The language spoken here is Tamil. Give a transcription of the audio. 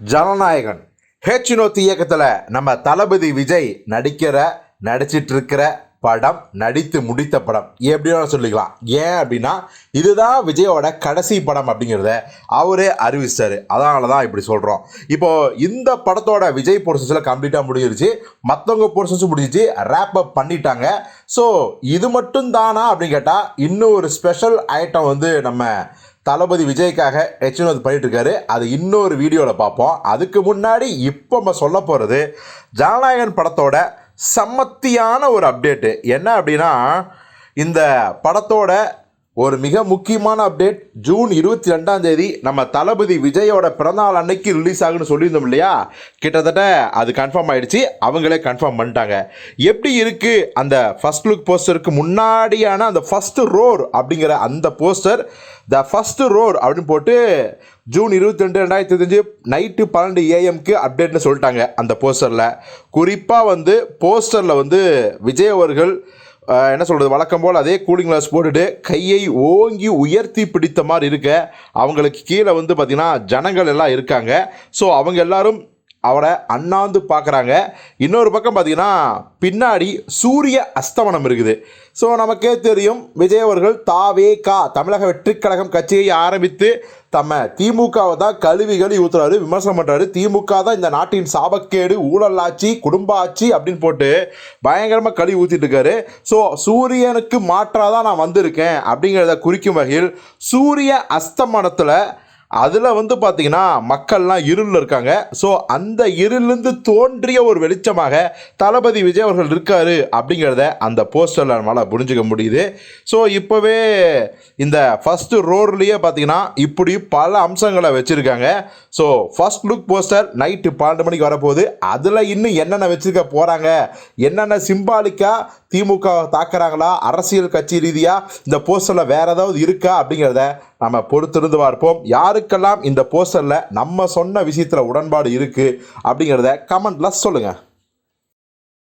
ஜனநாயகன். ஹெச் நோத்தி இயக்கத்தில் நம்ம தளபதி விஜய் நடிக்கிற நடிச்சிட்டு இருக்கிற படம் நடித்து முடித்த படம். எப்படி வேணாலும் சொல்லிக்கலாம். ஏன் அப்படின்னா இதுதான் விஜயோட கடைசி படம் அப்படிங்கிறத அவரே அறிவிச்சார். அதனால தான் இப்படி சொல்கிறோம் இப்போ இந்த படத்தோட விஜய் போர்சஸில் கம்ப்ளீட்டாக முடிஞ்சிருச்சு. மற்றவங்க போர்சஸும் முடிஞ்சிச்சு. ரேப் அப் பண்ணிட்டாங்க. ஸோ இது மட்டும் தானா அப்படின்னு கேட்டால் இன்னும் ஒரு ஸ்பெஷல் ஐட்டம் வந்து நம்ம தளபதி விஜய்க்காக எச்னோத் பண்ணிட்டு இருக்காரு அது இன்னொரு வீடியோவில் பார்ப்போம். அதுக்கு முன்னாடி இப்போ நம்ம சொல்ல போகிறது ஜனநாயகன் படத்தோட சம்மத்தியான ஒரு அப்டேட்டு. என்ன அப்படின்னா இந்த படத்தோட ஒரு மிக முக்கியமான அப்டேட் ஜூன் இருபத்தி ரெண்டாம் தேதி நம்ம தளபதி விஜயோட பிறந்தநாள் அன்னைக்கு ரிலீஸ் ஆகுன்னு சொல்லியிருந்தோம் இல்லையா? கிட்டத்தட்ட அது கன்ஃபார்ம் ஆயிடுச்சு. அவங்களே கன்ஃபார்ம் பண்ணிட்டாங்க. எப்படி இருக்கு அந்த ஃபர்ஸ்ட் லுக் போஸ்டருக்கு முன்னாடியான அந்த ஃபர்ஸ்ட் ரோர் அப்படிங்கிற அந்த போஸ்டர் த ஃபஸ்ட்டு ரோர் அப்படின்னு போட்டு ஜூன் இருபத்தி ரெண்டு ரெண்டாயிரத்தி இருபத்தஞ்சு நைட்டு பன்னெண்டு ஏஎம்க்கு அப்டேட்னு சொல்லிட்டாங்க அந்த போஸ்டரில் குறிப்பாக வந்து போஸ்டரில் வந்து விஜய் அவர்கள் என்ன சொல்கிறது வழக்கம் போல் அதே கூலிங் கிளாஸ் போட்டுட்டு கையை ஓங்கி உயர்த்தி பிடித்த மாதிரி இருக்க அவங்களுக்கு கீழே வந்து பார்த்திங்கன்னா ஜனங்கள் எல்லாம் இருக்காங்க. ஸோ அவங்க எல்லாரும் அவரை அண்ணாந்து பார்க்குறாங்க. இன்னொரு பக்கம் பார்த்தீங்கன்னா பின்னாடி சூரிய அஸ்தமனம் இருக்குது. ஸோ நமக்கே தெரியும் விஜய் அவர்கள் தாவே கா தமிழக வெற்றிக்கழகம் கட்சியை ஆரம்பித்து தம்ம திமுகவை தான் கழுவி ஊற்றுறாரு ஊத்துறாரு விமர்சனம் பண்ணுறாரு திமுக தான் இந்த நாட்டின் சாபக்கேடு ஊழல் ஆட்சி குடும்ப ஆட்சி அப்படின்னு போட்டு பயங்கரமாக கழுவி ஊற்றிட்டு இருக்காரு. ஸோ சூரியனுக்கு மாற்றாக தான் நான் வந்திருக்கேன் அப்படிங்கிறத குறிக்கும் வகையில் சூரிய அஸ்தமனத்தில் அதில் வந்து பார்த்தீங்கன்னா மக்கள்லாம் இருளில் இருக்காங்க. ஸோ அந்த இருளிலிருந்து தோன்றிய ஒரு வெளிச்சமாக தளபதி விஜய் அவர்கள் இருக்காரு அப்படிங்கிறத அந்த போஸ்டரில் நம்மளால் புரிஞ்சுக்க முடியுது. ஸோ இப்போவே இந்த ஃபஸ்ட்டு ரோர்லேயே பார்த்தீங்கன்னா இப்படி பல அம்சங்களை வச்சுருக்காங்க. So first look poster night பன்னெண்டு மணிக்கு வரப்போகுது. அதில் இன்னும் என்னென்ன வச்சுருக்க போகிறாங்க என்னென்ன சிம்பாலிக்காக திமுக தாக்குறாங்களா? அரசியல் கட்சி ரீதியாக இந்த போஸ்டரில் வேறு ஏதாவது இருக்கா அப்படிங்கிறத நம்ம பொறுத்திருந்து பார்ப்போம். யாருக்கெல்லாம் இந்த போஸ்டரில் நம்ம சொன்ன விஷயத்தில் உடன்பாடு இருக்குது அப்படிங்கிறத கமெண்டில் சொல்லுங்கள்